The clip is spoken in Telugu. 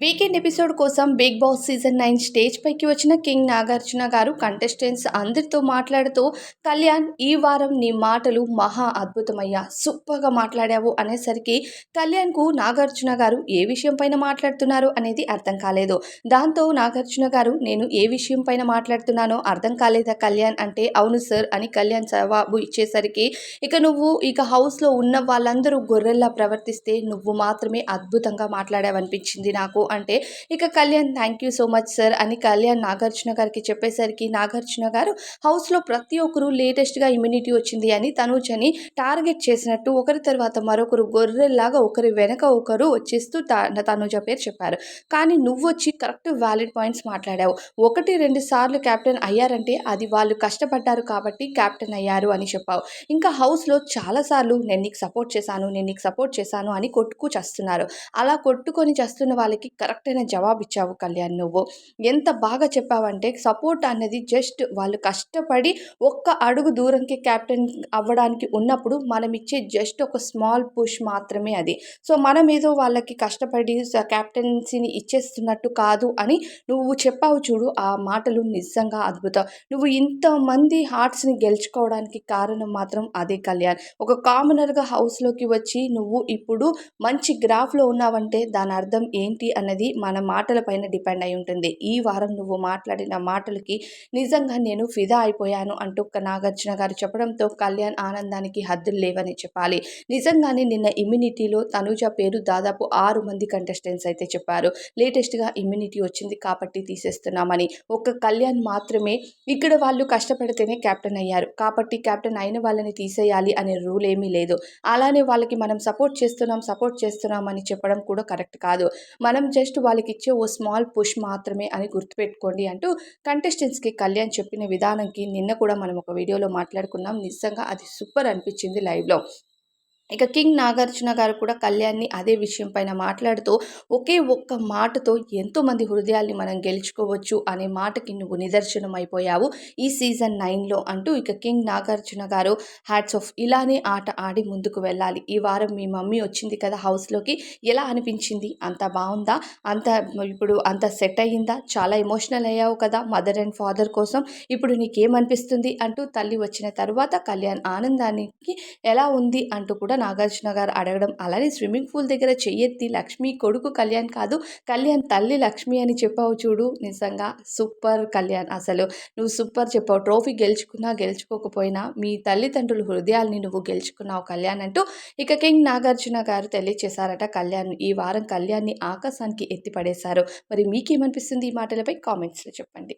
వీకెండ్ ఎపిసోడ్ కోసం Bigg Boss season nine stage పైకి వచ్చిన కింగ్ నాగార్జున గారు కంటెస్టెంట్స్ అందరితో మాట్లాడుతూ కళ్యాణ్ ఈ వారం నీ మాటలు మహా అద్భుతమయ్యా సూపర్గా మాట్లాడావు అనేసరికి కళ్యాణ్కు నాగార్జున గారు ఏ విషయం పైన మాట్లాడుతున్నారు అనేది అర్థం కాలేదు. దాంతో నాగార్జున గారు నేను ఏ విషయం పైన మాట్లాడుతున్నానో అర్థం కాలేదా కళ్యాణ్ అంటే అవును సార్ అని కళ్యాణ్ జవాబు ఇచ్చేసరికి ఇక నువ్వు ఇక హౌస్లో ఉన్న వాళ్ళందరూ గొర్రెల్లా ప్రవర్తిస్తే నువ్వు మాత్రమే అద్భుతంగా మాట్లాడావనిపించింది నాకు. అంటే ఇక Kalyan thank you so much sir అని కళ్యాణ్ నాగార్జున గారికి చెప్పేసరికి నాగార్జున గారు హౌస్లో ప్రతి ఒక్కరు లేటెస్ట్గా ఇమ్యూనిటీ వచ్చింది అని తనుజని టార్గెట్ చేసినట్టు ఒకరి తర్వాత మరొకరు గొర్రెల్లాగా ఒకరి వెనక ఒకరు వచ్చేస్తూ తనుజ పేరు చెప్పారు. కానీ నువ్వు వచ్చి కరెక్ట్ వ్యాలిడ్ పాయింట్స్ మాట్లాడావు. ఒకటి రెండు సార్లు క్యాప్టెన్ అయ్యారంటే అది వాళ్ళు కష్టపడ్డారు కాబట్టి క్యాప్టెన్ అయ్యారు అని చెప్పావు. ఇంకా హౌస్లో చాలాసార్లు నేను నీకు సపోర్ట్ చేశాను నేను నీకు సపోర్ట్ చేశాను అని కొట్టుకు చేస్తున్నారు. అలా కొట్టుకొని చేస్తున్న వాళ్ళకి కరెక్ట్ అయిన జవాబు ఇచ్చావు కళ్యాణ్ నువ్వు. ఎంత బాగా చెప్పావంటే సపోర్ట్ అనేది జస్ట్ వాళ్ళు కష్టపడి ఒక్క అడుగు దూరంకి క్యాప్టెన్ అవ్వడానికి ఉన్నప్పుడు మనం ఇచ్చే జస్ట్ ఒక స్మాల్ పుష్ మాత్రమే అది. సో మనం ఏదో వాళ్ళకి కష్టపడి క్యాప్టెన్సీని ఇచ్చేస్తున్నట్టు కాదు అని నువ్వు చెప్పావు చూడు ఆ మాటలు నిజంగా అద్భుతం. నువ్వు ఇంతమంది హార్ట్స్ని గెలుచుకోవడానికి కారణం మాత్రం అదే కళ్యాణ్. ఒక కామనర్గా హౌస్లోకి వచ్చి నువ్వు ఇప్పుడు మంచి గ్రాఫ్లో ఉన్నావంటే దాని అర్థం ఏంటి అని అన్నది మన మాటల పైన డిపెండ్ అయి ఉంటుంది. ఈ వారం నువ్వు మాట్లాడిన మాటలకి నిజంగా నేను ఫిదా అయిపోయాను అంటూ నాగార్జున గారు చెప్పడంతో కళ్యాణ్ ఆనందానికి హద్దులు లేవని చెప్పాలి. నిజంగానే నిన్న ఇమ్యూనిటీలో తనుజ పేరు దాదాపు ఆరు మంది కంటెస్టెంట్స్ అయితే చెప్పారు. లేటెస్ట్గా ఇమ్యూనిటీ వచ్చింది కాబట్టి తీసేస్తున్నామని. ఒక కళ్యాణ్ మాత్రమే ఇక్కడ వాళ్ళు కష్టపడితేనే కెప్టెన్ అయ్యారు. కాబట్టి కెప్టెన్ అయిన వాళ్ళని తీసేయాలి అనే రూల్ ఏమీ లేదు. అలానే వాళ్ళకి మనం సపోర్ట్ చేస్తున్నాం సపోర్ట్ చేస్తున్నాం అని చెప్పడం కూడా కరెక్ట్ కాదు. మనం జస్ట్ వాళ్ళకి ఇచ్చే ఓ స్మాల్ పుష్ మాత్రమే అని గుర్తుపెట్టుకోండి అంటూ కంటెస్టెంట్స్కి కళ్యాణ్ చెప్పిన విధానంకి నిన్న కూడా మనం ఒక వీడియోలో మాట్లాడుకున్నాం. నిజంగా అది సూపర్ అనిపించింది లైవ్లో. ఇక కింగ్ నాగార్జున గారు కూడా కళ్యాణ్ని అదే విషయం పైన మాట్లాడుతూ ఒకే ఒక్క మాటతో ఎంతోమంది హృదయాల్ని మనం గెలుచుకోవచ్చు అనే మాటకి నువ్వు నిదర్శనం అయిపోయావు ఈ సీజన్ నైన్లో అంటూ ఇక కింగ్ నాగార్జున గారు హ్యాట్స్ ఆఫ్ ఇలానే ఆట ఆడి ముందుకు వెళ్ళాలి. ఈ వారం మీ మమ్మీ వచ్చింది కదా హౌస్లోకి. ఎలా అనిపించింది? అంత బాగుందా అంత ఇప్పుడు అంత సెట్ అయ్యిందా? చాలా ఎమోషనల్ అయ్యావు కదా మదర్ అండ్ ఫాదర్ కోసం. ఇప్పుడు నీకేమనిపిస్తుంది? అంటూ తల్లి వచ్చిన తర్వాత కళ్యాణ్ ఆనందానికి ఎలా ఉంది? అంటూ కూడా కూడా నాగార్జున గారు అడగడం అలానే స్విమ్మింగ్ పూల్ దగ్గర చెయ్యెత్తి లక్ష్మి కొడుకు కళ్యాణ్ కాదు కళ్యాణ్ తల్లి లక్ష్మి అని చెప్పావు చూడు నిజంగా సూపర్ కళ్యాణ్. అసలు నువ్వు సూపర్ చెప్పావు. ట్రోఫీ గెలుచుకున్నా గెలుచుకోకపోయినా మీ తల్లిదండ్రుల హృదయాల్ని నువ్వు గెలుచుకున్నావు కళ్యాణ్ అంటూ ఇక కింగ్ నాగార్జున గారు తెలియచేశారట కళ్యాణ్. ఈ వారం కళ్యాణ్ని ఆకాశానికి ఎత్తిపడేశారు. మరి మీకేమనిపిస్తుంది ఈ మాటలపై కామెంట్స్లో చెప్పండి.